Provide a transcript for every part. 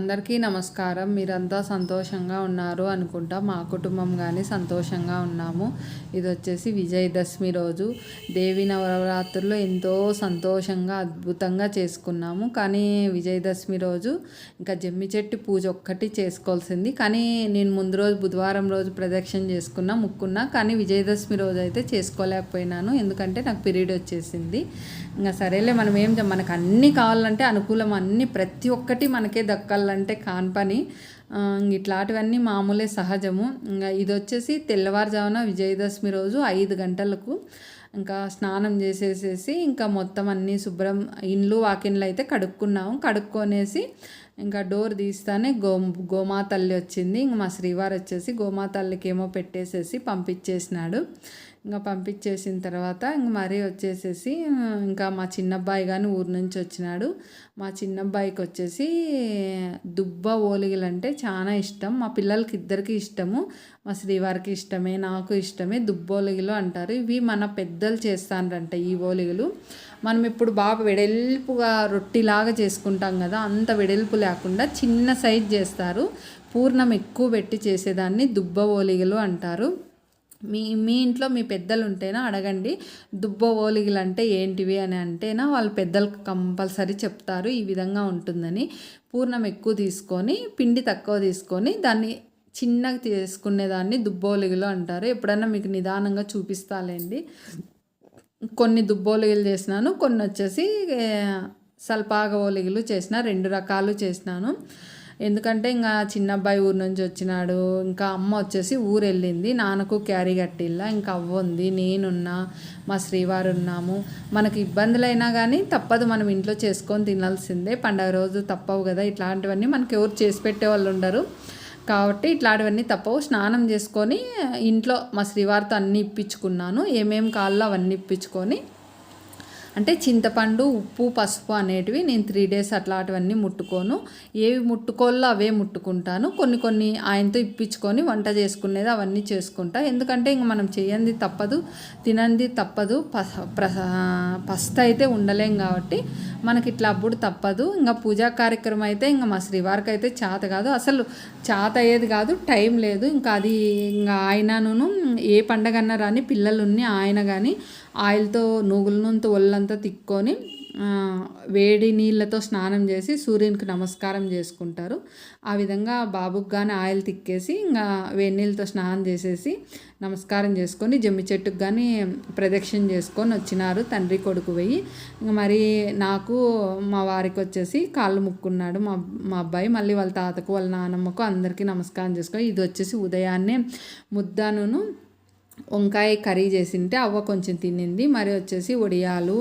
అందరికీ నమస్కారం. మీరంతా సంతోషంగా ఉన్నారు అనుకుంటా. మా కుటుంబం కానీ సంతోషంగా ఉన్నాము. ఇది వచ్చేసి విజయదశమి రోజు. దేవి నవరాత్రులు ఎంతో సంతోషంగా అద్భుతంగా చేసుకున్నాము. కానీ విజయదశమి రోజు ఇంకా జమ్మి చెట్టు పూజ ఒక్కటి చేసుకోవాల్సింది. కానీ నేను ముందు రోజు బుధవారం రోజు ప్రదక్షిణ చేసుకున్నా ముక్కున్నా. కానీ విజయదశమి రోజు అయితే చేసుకోలేకపోయినాను. ఎందుకంటే నాకు పీరియడ్ వచ్చేసింది. ఇంకా సరేలే మనం ఏం మనకు అన్నీ కావాలంటే అనుకూలం అన్నీ ప్రతి ఒక్కటి మనకే దక్కాలంటే కాని పని. ఇట్లాంటివన్నీ మామూలే సహజము. ఇంకా ఇది వచ్చేసి తెల్లవారుజామున విజయదశమి రోజు ఐదు గంటలకు ఇంకా స్నానం చేసేసేసి ఇంకా మొత్తం అన్నీ శుభ్రం ఇండ్లు వాకిన్లు అయితే కడుక్కున్నాము. కడుక్కొనేసి ఇంకా డోర్ తీస్తానే గో గోమాతల్లి వచ్చింది. ఇంక మా శ్రీవారు వచ్చేసి గోమాతల్లికి ఏమో పెట్టేసేసి పంపించేసినాడు. ఇంకా పంపించేసిన తర్వాత ఇంక మరీ వచ్చేసేసి ఇంకా మా చిన్నబ్బాయి కానీ ఊరు నుంచి వచ్చినాడు. మా చిన్నబ్బాయికి వచ్చేసి దుబ్బ ఓలిగలు అంటే చాలా ఇష్టం. మా పిల్లలకి ఇద్దరికి ఇష్టము. మా శ్రీవారికి ఇష్టమే నాకు ఇష్టమే దుబ్బోలిగలు అంటారు. ఇవి మన పెద్దలు చేస్తానంట ఈ ఓలిగలు. మనం ఇప్పుడు బాగా వెడల్పుగా రొట్టిలాగా చేసుకుంటాం కదా అంత వెడల్పు లేకుండా చిన్న సైజ్ చేస్తారు. పూర్ణం ఎక్కువ పెట్టి చేసేదాన్ని దుబ్బ ఓలిగలు అంటారు. మీ మీ ఇంట్లో మీ పెద్దలు ఉంటేనా అడగండి దుబ్బ ఓలిగలు అంటే ఏంటివి అని అంటేనా వాళ్ళ పెద్దలకు కంపల్సరీ చెప్తారు ఈ విధంగా ఉంటుందని. పూర్ణం ఎక్కువ తీసుకొని పిండి తక్కువ తీసుకొని దాన్ని చిన్నగా తీసుకునేదాన్ని దుబ్బోలిగలు అంటారు. ఎప్పుడన్నా మీకు నిదానంగా చూపిస్తాలేండి. కొన్ని దుబ్బోలిగలు చేసినాను కొన్ని వచ్చేసి సల్పాగ ఓలిగలు చేసిన రెండు రకాలు చేసినాను. ఎందుకంటే ఇంకా చిన్న అబ్బాయి ఊరు నుంచి వచ్చినాడు ఇంకా అమ్మ వచ్చేసి ఊరు వెళ్ళింది నాన్నకు క్యారీ కట్టిల్లా ఇంకా అవ్వ ఉంది నేనున్నా మా శ్రీవారు ఉన్నాము మనకి ఇబ్బందులైనా కానీ తప్పదు మనం ఇంట్లో చేసుకొని తినాల్సిందే పండగ రోజు తప్పవు కదా ఇట్లాంటివన్నీ మనకి ఎవరు చేసి పెట్టే వాళ్ళు ఉండరు. కాబట్టి ఇట్లాంటివన్నీ తప్పవు. స్నానం చేసుకొని ఇంట్లో మా శ్రీవారితో అన్నీ ఇప్పించుకున్నాను. ఏమేం కావాలో అవన్నీ ఇప్పించుకొని అంటే చింతపండు ఉప్పు పసుపు అనేటివి నేను త్రీ డేస్ అట్లాంటివన్నీ ముట్టుకోను. ఏవి ముట్టుకోవాలో అవే ముట్టుకుంటాను. కొన్ని కొన్ని ఆయనతో ఇప్పించుకొని వంట చేసుకునేది అవన్నీ చేసుకుంటా. ఎందుకంటే ఇంక మనం చేయంది తప్పదు తినంది తప్పదు. పస ప్రస పస్త అయితే ఉండలేం కాబట్టి మనకి ఇట్లా అప్పుడు తప్పదు. ఇంకా పూజా కార్యక్రమం అయితే ఇంకా మా శ్రీవారికి అయితే చేత కాదు. అసలు చేత అయ్యేది కాదు టైం లేదు. ఇంకా అది ఇంకా ఆయనను ఏ పండగన్నా రాని పిల్లలు ఉన్ని ఆయన కానీ ఆయిల్తో నువ్వుల నూనెతో ఒళ్ళంతా తిక్కొని వేడి నీళ్ళతో స్నానం చేసి సూర్యునికి నమస్కారం చేసుకుంటారు. ఆ విధంగా బాబుకి కానీ ఆయిల్ తిక్కేసి ఇంకా వేడి నీళ్ళతో స్నానం చేసేసి నమస్కారం చేసుకొని జమ్మి చెట్టుకు కానీ ప్రదక్షిణ చేసుకొని వచ్చినారు తండ్రి కొడుకు పోయి ఇంకా మరి నాకు మా వారికి వచ్చేసి కాళ్ళు ముక్కున్నాడు మా మా అబ్బాయి. మళ్ళీ వాళ్ళ తాతకు వాళ్ళ నానమ్మకు అందరికీ నమస్కారం చేసుకొని ఇది వచ్చేసి ఉదయాన్నే ముద్దను వంకాయ కర్రీ చేసింటే అవ్వ కొంచెం తినింది మరి వచ్చేసి వడియాలు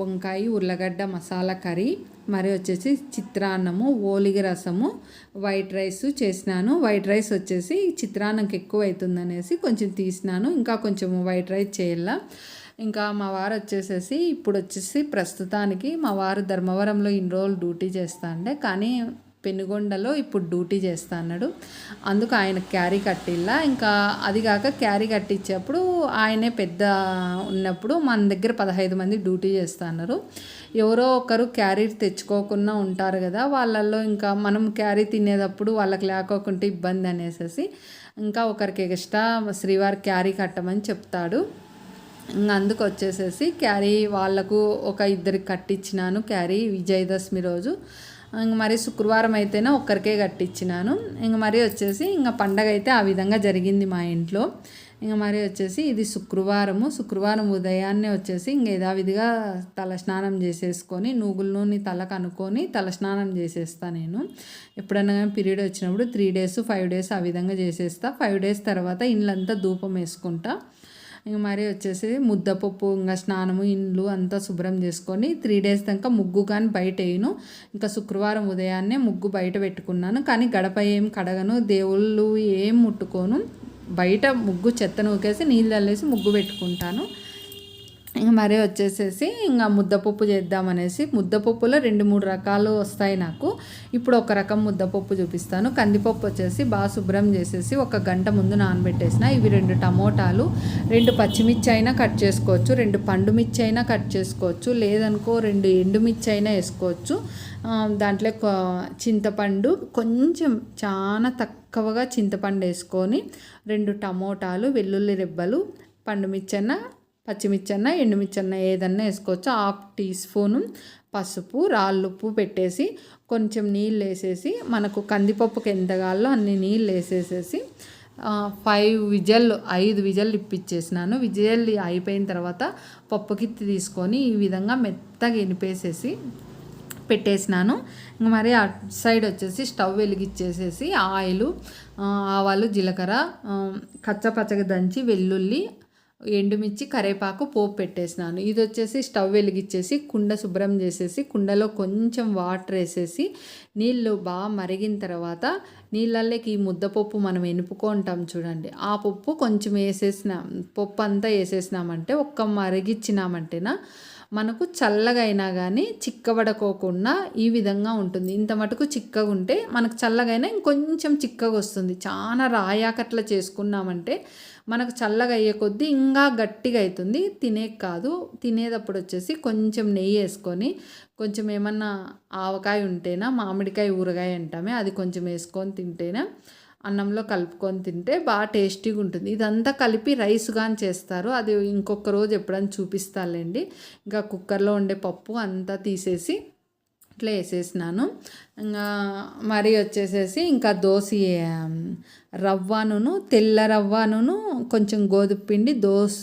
వంకాయ ఉర్లగడ్డ మసాలా కర్రీ మరి వచ్చేసి చిత్రాన్నము ఓలిగ రసము వైట్ రైస్ చేసినాను. వైట్ రైస్ వచ్చేసి చిత్రాన్నంకి ఎక్కువ అవుతుంది అనేసి కొంచెం తీసినాను. ఇంకా కొంచెం వైట్ రైస్ చేయాల. ఇంకా మా వారు వచ్చేసేసి ఇప్పుడు వచ్చేసి ప్రస్తుతానికి మా వారు ధర్మవరంలో ఇన్ని రోజులు డ్యూటీ చేస్తా అంటే కానీ పెనుగొండలో ఇప్పుడు డ్యూటీ చేస్తా అన్నాడు. అందుకు ఆయన క్యారీ కట్టిల్లా. ఇంకా అది కాక క్యారీ కట్టించేప్పుడు ఆయనే పెద్ద ఉన్నప్పుడు మన దగ్గర పదహైదు మంది డ్యూటీ చేస్తా అన్నారు. ఎవరో ఒకరు క్యారీ తెచ్చుకోకుండా ఉంటారు కదా వాళ్ళల్లో ఇంకా మనం క్యారీ తినేటప్పుడు వాళ్ళకి లేకోకుంటే ఇబ్బంది అనేసి ఇంకా ఒకరికి ఎక్స్ట్రా శ్రీవారి క్యారీ కట్టమని చెప్తాడు. అందుకు వచ్చేసేసి క్యారీ వాళ్ళకు ఒక ఇద్దరికి కట్టించినాను క్యారీ విజయదశమి రోజు. ఇంక మరి శుక్రవారం అయితేనే ఒక్కరికే కట్టించినాను. ఇంక మరి వచ్చేసి ఇంకా పండగ అయితే ఆ విధంగా జరిగింది మా ఇంట్లో. ఇంక మరి వచ్చేసి ఇది శుక్రవారము. శుక్రవారం ఉదయాన్నే వచ్చేసి ఇంక యథావిధిగా తల స్నానం చేసేసుకొని నూగుల నూనె తలకు అనుకొని తల స్నానం చేసేస్తా నేను. ఎప్పుడన్నా కానీ పీరియడ్ వచ్చినప్పుడు త్రీ డేస్ ఫైవ్ డేస్ ఆ విధంగా చేసేస్తా. ఫైవ్ డేస్ తర్వాత ఇండ్లంతా ధూపం వేసుకుంటా. ఇంక మరి వచ్చేసి ముద్దపప్పు ఇంకా స్నానము ఇండ్లు అంతా శుభ్రం చేసుకొని త్రీ డేస్ దాకా ముగ్గు కానీ బయట వేయను. ఇంకా శుక్రవారం ఉదయాన్నే ముగ్గు బయట పెట్టుకున్నాను. కానీ గడప ఏం కడగను దేవుళ్ళు ఏం ముట్టుకోను. బయట ముగ్గు చెత్త ఊకేసి నీళ్ళు అల్లేసి ముగ్గు పెట్టుకుంటాను. ఇంకా మరీ వచ్చేసేసి ఇంకా ముద్దపప్పు చేద్దామనేసి ముద్దపప్పులో రెండు మూడు రకాలు వస్తాయి నాకు. ఇప్పుడు ఒక రకం ముద్దపప్పు చూపిస్తాను. కందిపప్పు వచ్చేసి బాగా శుభ్రం చేసేసి ఒక గంట ముందు నానబెట్టేసిన ఇవి రెండు టమోటాలు. రెండు పచ్చిమిర్చి అయినా కట్ చేసుకోవచ్చు. రెండు పండు మిర్చి అయినా కట్ చేసుకోవచ్చు. లేదనుకో రెండు ఎండుమిర్చి అయినా వేసుకోవచ్చు. దాంట్లో చింతపండు కొంచెం చాలా తక్కువగా చింతపండు వేసుకొని రెండు టమోటాలు వెల్లుల్లి రెబ్బలు పండు మిర్చన్న పచ్చిమిర్చన్న ఎండుమిర్చన్న ఏదన్నా వేసుకోవచ్చు. హాఫ్ టీ స్పూను పసుపు రాళ్ళుప్పు పెట్టేసి కొంచెం నీళ్ళు వేసేసి మనకు కందిపప్పుకి ఎంత కావాలో అన్ని నీళ్ళు వేసేసేసి ఫైవ్ విజల్ ఐదు విజల్ ఇప్పించేసినాను విజల్ అయిపోయిన తర్వాత పప్పుకి తీసుకొని ఈ విధంగా మెత్తగా ఎనిపేసేసి పెట్టేసినాను. ఇంకా మరి అటు సైడ్ వచ్చేసి స్టవ్ వెలిగించేసేసి ఆయిల్ ఆవాలు జీలకర్ర కచ్చపచ్చగా దంచి వెల్లుల్లి ఎండుమిర్చి కరేపాకు పోపు పెట్టేసినాను. ఇది వచ్చేసి స్టవ్ వెలిగించేసి కుండ శుభ్రం చేసేసి కుండలో కొంచెం వాటర్ వేసేసి నీళ్ళు బాగా మరిగిన తర్వాత నీళ్ళల్లోకి ఈ ముద్దపప్పు మనం ఎనుపుకుంటాం చూడండి. ఆ పప్పు కొంచెం వేసేసిన పప్పు అంతా వేసేసినామంటే ఒక్క మరిగిచ్చినామంటేనా మనకు చల్లగా అయినా కానీ చిక్కబడకోకుండా ఈ విధంగా ఉంటుంది. ఇంత మటుకు చిక్కగా ఉంటే మనకు చల్లగైనా ఇంకొంచెం చిక్కగా వస్తుంది. చాలా రాయాకట్లా చేసుకున్నామంటే మనకు చల్లగా అయ్యే కొద్దీ ఇంకా గట్టిగా అవుతుంది తినే కాదు. తినేటప్పుడు వచ్చేసి కొంచెం నెయ్యి వేసుకొని కొంచెం ఏమన్నా ఆవకాయ ఉంటేనా మామిడికాయ ఊరగాయ అంటామే అది కొంచెం వేసుకొని తింటేనే అన్నంలో కలుపుకొని తింటే బాగా టేస్టీగా ఉంటుంది. ఇదంతా కలిపి రైస్ కానీ చేస్తారు. అది ఇంకొక రోజు ఎప్పుడైనా చూపిస్తాలేండి ఇంకా కుక్కర్లో ఉండే పప్పు అంతా తీసేసి ఇట్లా వేసేసినాను. ఇంకా మరి వచ్చేసేసి ఇంకా దోశ రవ్వను తెల్ల రవ్వను కొంచెం గోధుమ పిండి దోశ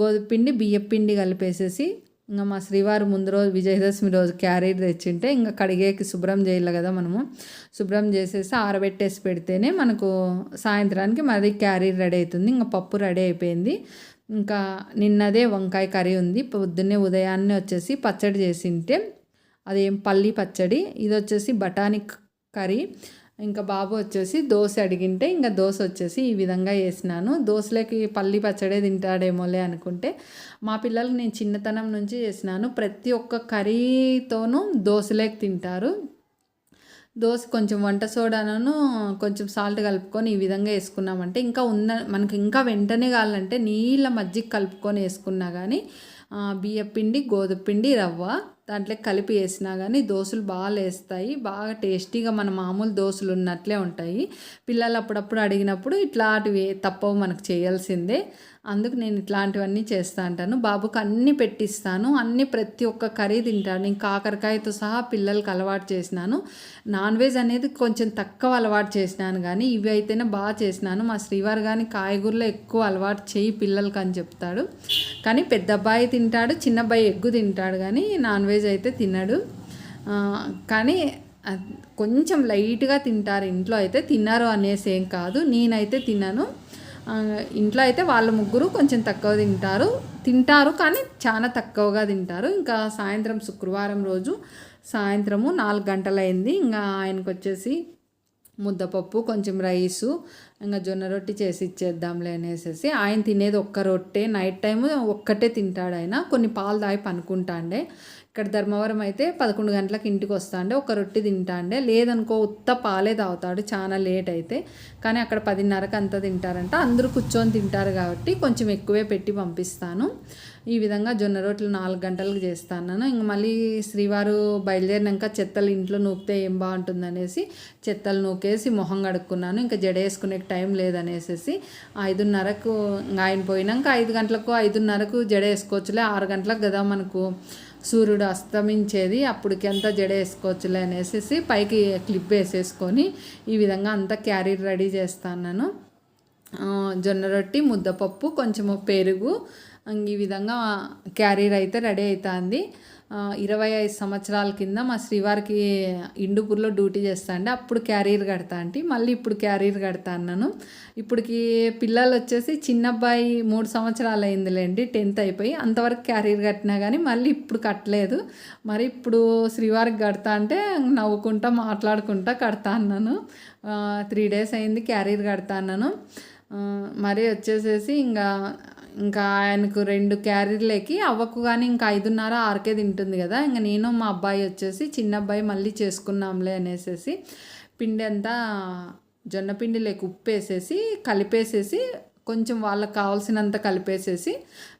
గోధుమ పిండి బియ్యం పిండి కలిపేసేసి ఇంకా మా శ్రీవారు ముందు రోజు విజయదశమి రోజు క్యారీ తెచ్చింటే ఇంకా కడిగేకి శుభ్రం చేయాలి కదా మనము. శుభ్రం చేసేసి ఆరబెట్టేసి పెడితేనే మనకు సాయంత్రానికి మరీ క్యారీ రెడీ అవుతుంది. ఇంకా పప్పు రెడీ అయిపోయింది. ఇంకా నిన్నదే వంకాయ కర్రీ ఉంది. పొద్దున్నే ఉదయాన్నే వచ్చేసి పచ్చడి చేసింటే అదేం పల్లి పచ్చడి. ఇది వచ్చేసి బఠానీ కర్రీ. ఇంకా బాబు వచ్చేసి దోశ అడిగింటే ఇంకా దోశ వచ్చేసి ఈ విధంగా వేసినాను దోశలోకి పల్లి పచ్చడే తింటాడేమోలే అనుకుంటే మా పిల్లలకి నేను చిన్నతనం నుంచి చేసినాను. ప్రతి ఒక్క కర్రీతోనూ దోశలేకి తింటారు. దోశ కొంచెం వంట సోడాను కొంచెం సాల్ట్ కలుపుకొని ఈ విధంగా వేసుకున్నామంటే ఇంకా ఉన్న మనకి ఇంకా వెంటనే కావాలంటే నీళ్ళ మజ్జిగ కలుపుకొని వేసుకున్నా కానీ బియ్యపిండి గోధుమ పిండి రవ్వ దాంట్లో కలిపి వేసినా కానీ దోశలు బాగా వేస్తాయి బాగా టేస్టీగా మన మామూలు దోశలు ఉన్నట్లే ఉంటాయి. పిల్లలు అప్పుడప్పుడు అడిగినప్పుడు ఇట్లాంటివి తప్పవు మనకు చేయాల్సిందే. అందుకు నేను ఇట్లాంటివన్నీ చేస్తా ఉంటాను బాబుకు అన్నీ పెట్టిస్తాను. అన్నీ ప్రతి ఒక్క కర్రీ తింటాను. నేను కాకరకాయతో సహా పిల్లలకి అలవాటు చేసినాను. నాన్ వెజ్ అనేది కొంచెం తక్కువ అలవాటు చేసినాను కానీ ఇవి అయితేనే బాగా చేసినాను. మా శ్రీవారు కానీ కాయగూరలో ఎక్కువ అలవాటు చేయి పిల్లలకి అని చెప్తాడు. కానీ పెద్ద అబ్బాయి తింటాడు చిన్న అబ్బాయి ఎగ్గు తింటాడు కానీ నాన్ వెజ్ అయితే తినడు. కానీ కొంచెం లైట్గా తింటారు ఇంట్లో అయితే తిన్నారు అనేసి ఏం కాదు. నేనైతే తిన్నాను ఇంట్లో అయితే వాళ్ళ ముగ్గురు కొంచెం తక్కువ తింటారు. తింటారు కానీ చాలా తక్కువగా తింటారు. ఇంకా సాయంత్రం శుక్రవారం రోజు సాయంత్రము నాలుగు గంటలైంది. ఇంకా ఆయనకు వచ్చేసి ముద్దపప్పు కొంచెం రైసు ఇంకా జొన్న రొట్టి చేసి ఇచ్చేద్దాంలే అనేసి ఆయన తినేది ఒక్క రొట్టె. నైట్ టైం ఒక్కటే తింటాడు ఆయన. కొన్ని పాలు తాగి పనుకుంటాండే. ఇక్కడ ధర్మవరం అయితే పదకొండు గంటలకు ఇంటికి వస్తాండే ఒక రొట్టి తింటాండే. లేదనుకో ఉత్త పాలే తాగుతాడు చాలా లేట్ అయితే. కానీ అక్కడ పదిన్నరకు అంతా తింటారంట. అందరూ కూర్చొని తింటారు కాబట్టి కొంచెం ఎక్కువే పెట్టి పంపిస్తాను. ఈ విధంగా జొన్న రొట్టెలు నాలుగు గంటలకు చేస్తాను ఇంక మళ్ళీ శ్రీవారు బయలుదేరినాక చెత్తలు ఇంట్లో నూపితే ఏం బాగుంటుంది అనేసి చెత్తలు నూకేసి మొహం కడుక్కున్నాను. ఇంకా జడ వేసుకునే టైం లేదనేసేసి ఐదున్నరకు ఆయన పోయినాక ఐదు గంటలకు ఐదున్నరకు జడ వేసుకోవచ్చులే ఆరు గంటలకు కదా మనకు సూర్యుడు అస్తమించేది అప్పటికి అంతా జడ వేసుకోవచ్చులే అనేసి పైకి క్లిప్ వేసేసుకొని ఈ విధంగా అంతా క్యారీ రెడీ చేస్తాను జొన్న రొట్టి ముద్దపప్పు కొంచెము పెరుగు ఈ విధంగా క్యారీర్ అయితే రెడీ అవుతుంది ఇరవై ఐదు సంవత్సరాల కింద మా శ్రీవారికి ఇండుపూర్లో డ్యూటీ చేస్తా అండి అప్పుడు క్యారీర్ కడతా అంటే మళ్ళీ ఇప్పుడు క్యారీర్ కడతా అన్నాను. ఇప్పటికి పిల్లలు వచ్చేసి చిన్నబ్బాయి మూడు సంవత్సరాలు అయిందిలేండి టెన్త్ అయిపోయి అంతవరకు క్యారీర్ కట్టినా కానీ మళ్ళీ ఇప్పుడు కట్టలేదు. మరి ఇప్పుడు శ్రీవారికి కడతా అంటే నవ్వుకుంటా మాట్లాడుకుంటా కడతా అన్నాను. త్రీ డేస్ అయింది క్యారీర్ కడతా అన్నాను. మరి వచ్చేసేసి ఇంకా ఇంకా ఆయనకు రెండు క్యారీర్లకి అవ్వకు కానీ ఇంకా ఐదున్నర ఆరుకే తింటుంది కదా. ఇంకా నేను మా అబ్బాయి వచ్చేసి చిన్న అబ్బాయి మళ్ళీ చేసుకున్నాంలే అనేసి పిండి అంతా జొన్న పిండి లేక ఉప్పు వేసేసి కలిపేసేసి కొంచెం వాళ్ళకి కావాల్సినంత కలిపేసేసి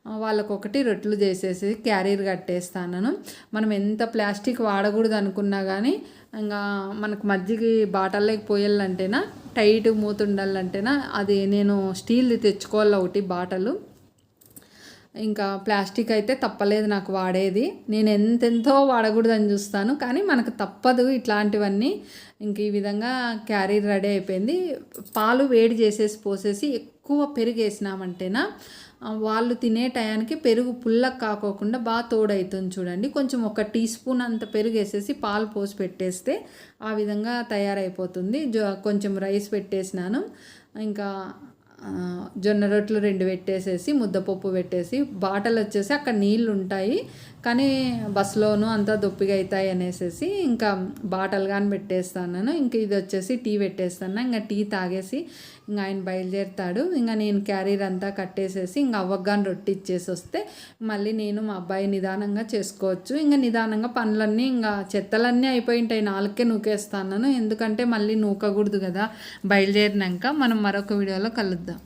వాళ్ళకు వాళ్ళకొకటి రొట్టెలు చేసేసి క్యారీర్ కట్టేస్తాను మనం ఎంత ప్లాస్టిక్ వాడకూడదు అనుకున్నా కానీ ఇంకా మనకు మజ్జిగ బాటల్లోకి పోయాలంటేనా టైట్ మూత ఉండాలంటేనా అది నేను స్టీల్ది తెచ్చుకోవాలి ఒకటి బాటలు. ఇంకా ప్లాస్టిక్ అయితే తప్పలేదు నాకు వాడేది. నేను ఎంతెంతో వాడకూడదని చూస్తాను కానీ మనకు తప్పదు ఇట్లాంటివన్నీ. ఇంక ఈ విధంగా క్యారీ రెడీ అయిపోయింది. పాలు వేడి చేసేసి పోసేసి ఎక్కువ పెరుగు వేసినామంటేనా వాళ్ళు తినే టయానికి పెరుగు పుల్లకి కాకోకుండా బాగా తోడవుతుంది చూడండి. కొంచెం ఒక టీ స్పూన్ అంత పెరుగు వేసేసి పాలు పోసి పెట్టేస్తే ఆ విధంగా తయారైపోతుంది. జొ కొంచెం రైస్ పెట్టేసినాను. ఇంకా జొన్న రొట్టెలు రెండు పెట్టేసేసి ముద్దపప్పు పెట్టేసి బాటలు వచ్చేసి అక్కడ నీళ్ళు ఉంటాయి కానీ బస్సులోను అంతా దొప్పిగా అవుతాయి అనేసి ఇంకా బాటలు కానీ పెట్టేస్తాను ఇంకా ఇది వచ్చేసి టీ పెట్టేస్తాను. ఇంకా టీ తాగేసి ఇంకా ఆయన బయలుదేరుతాడు. ఇంకా నేను క్యారీర్ అంతా కట్టేసేసి ఇంకా అవ్వగాని రొట్టె ఇచ్చేసి వస్తే మళ్ళీ నేను మా అబ్బాయి నిదానంగా చేసుకోవచ్చు. ఇంకా నిదానంగా పనులన్నీ ఇంకా చెత్తలన్నీ అయిపోయి ఉంటాయి నాలుకే నూకేస్తాను ఎందుకంటే మళ్ళీ నూకకూడదు కదా. బయలుదేరినాక మనం మరొక వీడియోలో కలుద్దాం.